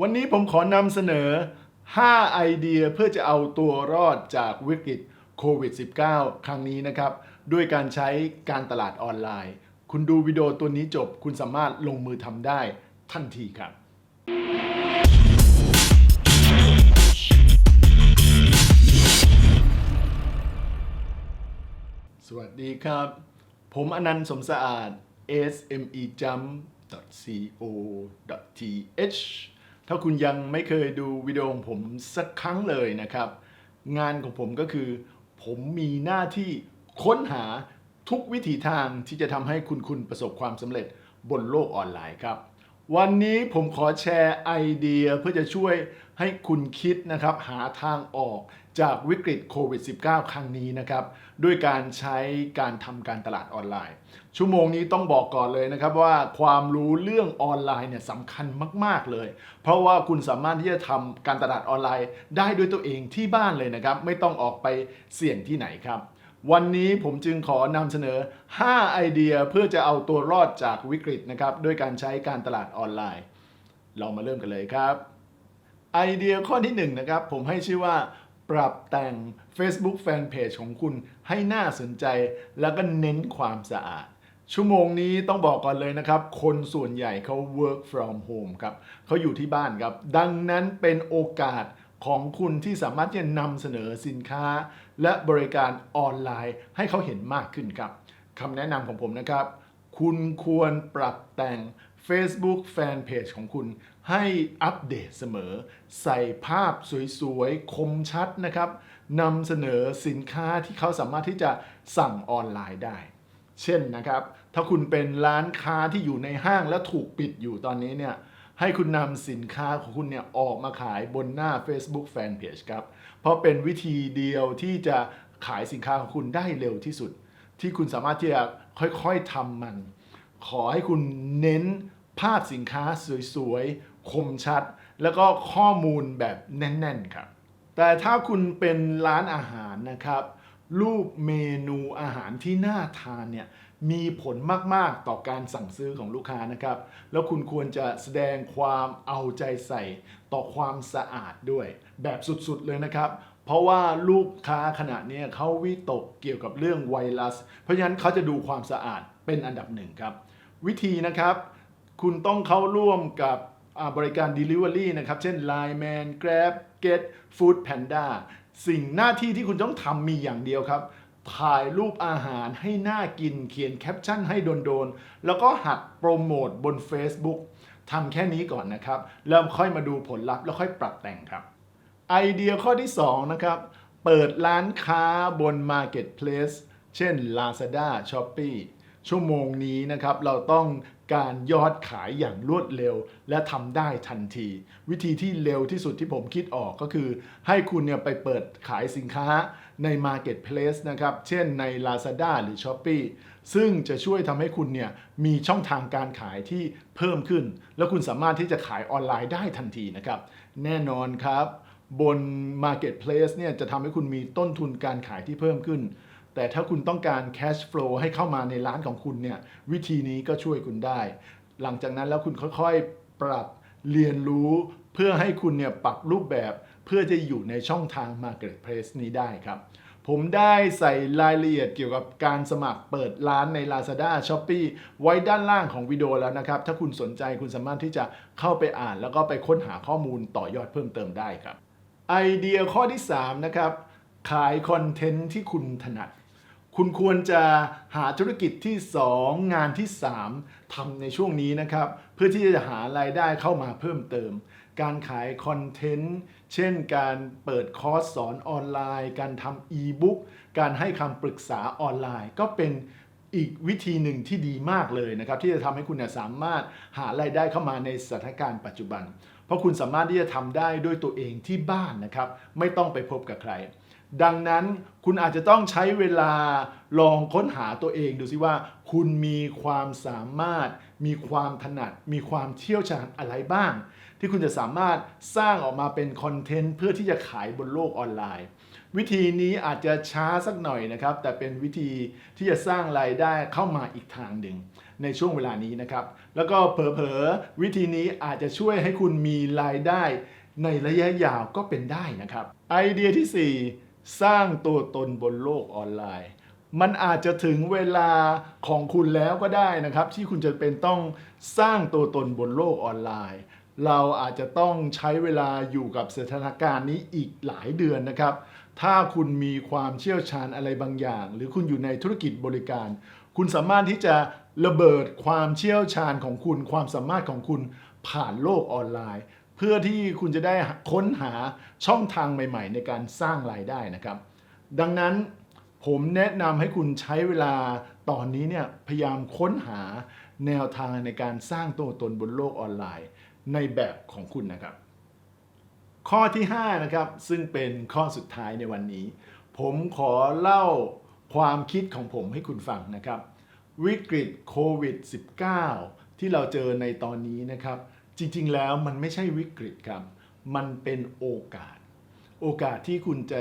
วันนี้ผมขอนำเสนอ 5 ไอเดียเพื่อจะเอาตัวรอดจากวิกฤตโควิด -19 ครั้งนี้นะครับ ด้วยการใช้การตลาดออนไลน์ คุณดูวิดีโอตัวนี้จบ คุณสามารถลงมือทำได้ทันทีครับ สวัสดีครับ ผมอนันต์สมสะอาด smejump.co.th ถ้าคุณยังไม่เคยดูวิดีโอของผมสักครั้งเลยนะครับ งานของผมก็คือ ผมมีหน้าที่ค้นหาทุกวิถีทางที่จะทำให้คุณคุณประสบความสำเร็จบนโลกออนไลน์ครับ วันนี้ผมขอแชร์ไอเดียเพื่อจะช่วยให้คุณคิดนะครับหาทางออกจากวิกฤตโควิด -19 ครั้งนี้นะครับด้วยการใช้การทำการตลาดออนไลน์ ชั่วโมงนี้ต้องบอกก่อนเลยนะครับว่าความรู้เรื่องออนไลน์เนี่ยสำคัญมาก ๆเลย เพราะว่าคุณสามารถที่จะทำการตลาดออนไลน์ ได้ด้วยตัวเองที่บ้านเลยนะครับ ไม่ต้องออกไปเสี่ยงที่ไหนครับ วันนี้ผมจึงขอนำเสนอ 5 ไอเดียเพื่อจะเอาตัวรอดจากวิกฤตนะครับด้วยการใช้การตลาดออนไลน์ เรามาเริ่มกันเลยครับ ไอเดียข้อที่1นะครับผมให้ชื่อว่า ปรับแต่ง Facebook Fanpage ของคุณให้น่าสนใจ แล้วก็เน้นความสะอาด ชั่วโมงนี้ต้องบอกก่อนเลยนะครับ คนส่วนใหญ่เขา work from home ครับเขาอยู่ที่บ้านครับ ดังนั้นเป็นโอกาส ของคุณที่สามารถที่จะนำเสนอสินค้า และบริการออนไลน์ให้เขาเห็นมากขึ้นครับคำแนะนำของผมนะครับ คุณควรปรับแต่ง Facebook Fanpage ของคุณให้อัปเดตเสมอ ใส่ภาพสวยๆ คมชัดนะครับนำเสนอสินค้าที่เขาสามารถที่จะสั่งออนไลน์ได้ เช่นนะครับ ถ้าคุณเป็นร้านค้าที่อยู่ในห้างและถูกปิดอยู่ตอนนี้เนี่ย ให้คุณนำสินค้าของคุณเนี่ยออกมาขายบนหน้า Facebook Fanpage ครับ เพราะเป็นวิธีเดียวที่จะขายสินค้าของคุณได้เร็วที่สุด ที่คุณสามารถที่จะค่อยๆทำมัน ขอให้คุณเน้นภาพสินค้าสวยๆ คมชัด แล้วก็ข้อมูลแบบแน่นๆครับ แต่ถ้าคุณเป็นร้านอาหารนะครับ รูปเมนูอาหารที่น่าทานเนี่ย มีผลมาก ๆ ต่อการสั่งซื้อของลูกค้านะครับ แล้วคุณควรจะแสดงความเอาใจใส่ต่อความสะอาดด้วย แบบสุด ๆ เลยนะครับ เพราะว่าลูกค้าขณะนี้เขาวิตกเกี่ยวกับเรื่องไวรัส เพราะฉะนั้นเขาจะดูความสะอาดเป็นอันดับหนึ่งครับ วิธีนะครับ คุณต้องเข้าร่วมกับบริการ Delivery นะครับ เช่น Line Man Grab Get Food Panda สิ่งหน้าที่ที่คุณต้องทำมีอย่างเดียวครับ ถ่ายรูปอาหารให้น่ากินเขียนแคปชั่นให้โดนๆ แล้วก็หัดโปรโมทบน Facebook ทำแค่นี้ก่อนนะครับ แล้วค่อยมาดูผลลัพธ์แล้วค่อยปรับแต่งครับ ไอเดียข้อที่ 2 นะครับ เปิดร้านค้าบน Marketplace เช่น Lazada Shopee ชั่วโมงนี้นะครับเราต้องการยอดขายอย่างรวดเร็ว และทำได้ทันที วิธีที่เร็วที่สุดที่ผมคิดออกก็คือ ให้คุณเนี่ยไปเปิดขายสินค้าใน Marketplace นะครับ เช่นใน Lazada หรือ Shopee ซึ่งจะช่วยทำให้คุณเนี่ยมีช่องทางการขายที่เพิ่มขึ้น แล้วคุณสามารถที่จะขายออนไลน์ได้ทันทีนะครับ แน่นอนครับ บน Marketplace เนี่ยจะทำให้คุณมีต้นทุนการขายที่เพิ่มขึ้น แต่ถ้าคุณต้องการ cash flow ให้เข้ามาในร้านของคุณเนี่ยวิธีนี้ก็ช่วยคุณได้ หลังจากนั้นแล้วคุณค่อยๆ ปรับเรียนรู้เพื่อให้คุณเนี่ยปรับรูปแบบเพื่อจะอยู่ในช่องทาง Marketplace นี้ได้ครับ ผมได้ใส่รายละเอียดเกี่ยวกับการสมัครเปิดร้านใน Lazada Shopee ไว้ด้านล่างของวิดีโอแล้วนะครับ ถ้าคุณสนใจคุณสามารถที่จะเข้าไปอ่านแล้วก็ไปค้นหาข้อมูลต่อยอดเพิ่มเติมได้ครับ ไอเดียข้อที่ 3 นะครับ ขายคอนเทนต์ที่คุณถนัด คุณควรจะหาธุรกิจที่ 2 งานที่ 3ทำในช่วงนี้นะครับ เพื่อที่จะหารายได้เข้ามาเพิ่มเติม การขายคอนเทนต์ เช่นการเปิดคอร์สสอนออนไลน์ การทำอีบุ๊กการให้คำปรึกษาออนไลน์ ก็เป็นอีกวิธีหนึ่งที่ดีมากเลยนะครับ ที่จะทำให้คุณสามารถหารายได้เข้ามาในสถานการณ์ปัจจุบัน เพราะคุณสามารถที่จะทำได้ด้วยตัวเองที่บ้านนะครับ ไม่ต้องไปพบกับใคร ดังนั้นคุณอาจจะต้องใช้เวลาลองค้นหาตัวเองดูซิว่า คุณมีความสามารถ มีความถนัด มีความเชี่ยวชาญอะไรบ้าง ที่คุณจะสามารถสร้างออกมาเป็นคอนเทนต์เพื่อที่จะขายบนโลกออนไลน์ วิธีนี้อาจจะช้าสักหน่อยนะครับ แต่เป็นวิธีที่จะสร้างรายได้เข้ามาอีกทางหนึ่งในช่วงเวลานี้นะครับ แล้วก็เผลอๆวิธีนี้อาจจะช่วยให้คุณมีรายได้ในระยะยาวก็เป็นได้นะครับ ไอเดียที่ 4 สร้างตัวตนบนโลกออนไลน์ มันอาจจะถึงเวลาของคุณแล้วก็ได้นะครับ ที่คุณจะเป็นต้องสร้างตัวตนบนโลกออนไลน์ เราอาจจะต้องใช้เวลาอยู่กับสถานการณ์นี้อีกหลายเดือนนะครับ ถ้าคุณมีความเชี่ยวชาญอะไรบางอย่าง หรือคุณอยู่ในธุรกิจบริการ คุณสามารถที่จะระเบิดความเชี่ยวชาญของคุณ ความสามารถของคุณผ่านโลกออนไลน์ เพื่อที่คุณจะได้ค้นหาช่องทางใหม่ ๆ ในการสร้างรายได้นะครับ ดังนั้นผมแนะนำให้คุณใช้เวลาตอนนี้เนี่ยพยายามค้นหาแนวทางในการสร้างตัวตนบนโลกออนไลน์ในแบบของคุณนะครับ ข้อที่5นะครับซึ่งเป็นข้อสุดท้ายในวันนี้ ผมขอเล่าความคิดของผมให้คุณฟังนะครับ วิกฤตโควิด -19 ที่เราเจอในตอนนี้นะครับ จริงๆแล้วมันไม่ใช่วิกฤตครับ มันเป็นโอกาส โอกาสที่คุณจะ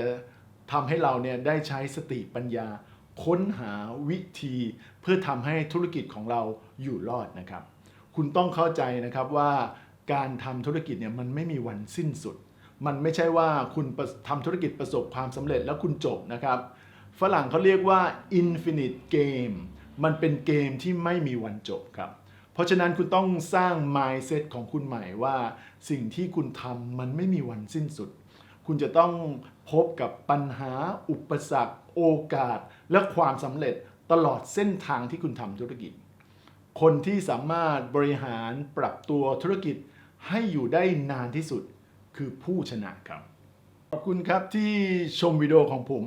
ทำให้เราเนี่ยได้ใช้สติปัญญา ค้นหาวิธีเพื่อทำให้ธุรกิจของเราอยู่รอดนะครับ คุณต้องเข้าใจนะครับว่าการทำธุรกิจเนี่ยมันไม่มีวันสิ้นสุด มันไม่ใช่ว่าคุณทำธุรกิจประสบความสำเร็จแล้วคุณจบนะครับ ฝรั่งเขาเรียกว่า infinite game มันเป็นเกมที่ไม่มีวันจบครับ เพราะฉะนั้นคุณต้องสร้าง mindset ของคุณใหม่ว่าสิ่งที่คุณทำมันไม่มีวันสิ้นสุด คุณจะต้องพบกับปัญหา อุปสรรค โอกาส และความสำเร็จตลอดเส้นทางที่คุณทำธุรกิจ คนที่สามารถบริหารปรับตัวธุรกิจให้อยู่ได้นานที่สุดคือผู้ชนะครับ ขอบคุณครับที่ชมวิดีโอของผม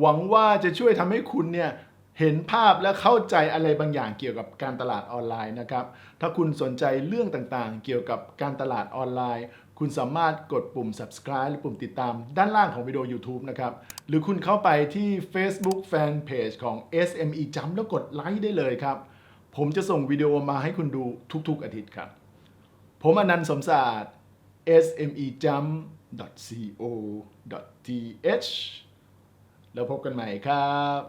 หวังว่าจะช่วยทำให้คุณเนี่ย เห็นภาพและเข้าใจอะไรบางอย่างเกี่ยวกับการตลาดออนไลน์นะครับ ถ้าคุณสนใจเรื่องต่างๆ เกี่ยวกับการตลาดออนไลน์ คุณสามารถกดปุ่ม subscribe หรือปุ่มติดตามด้านล่างของวิดีโอ YouTube นะครับ หรือคุณเข้าไปที่ Facebook Fanpage ของ SME Jump แล้วกดไลค์ได้เลยครับ ผมจะส่งวิดีโอมาให้คุณดูทุกๆอาทิตย์ครับ ผมอนันต์สมศาสตร์ smejump.co.th แล้วพบกันใหม่ครับ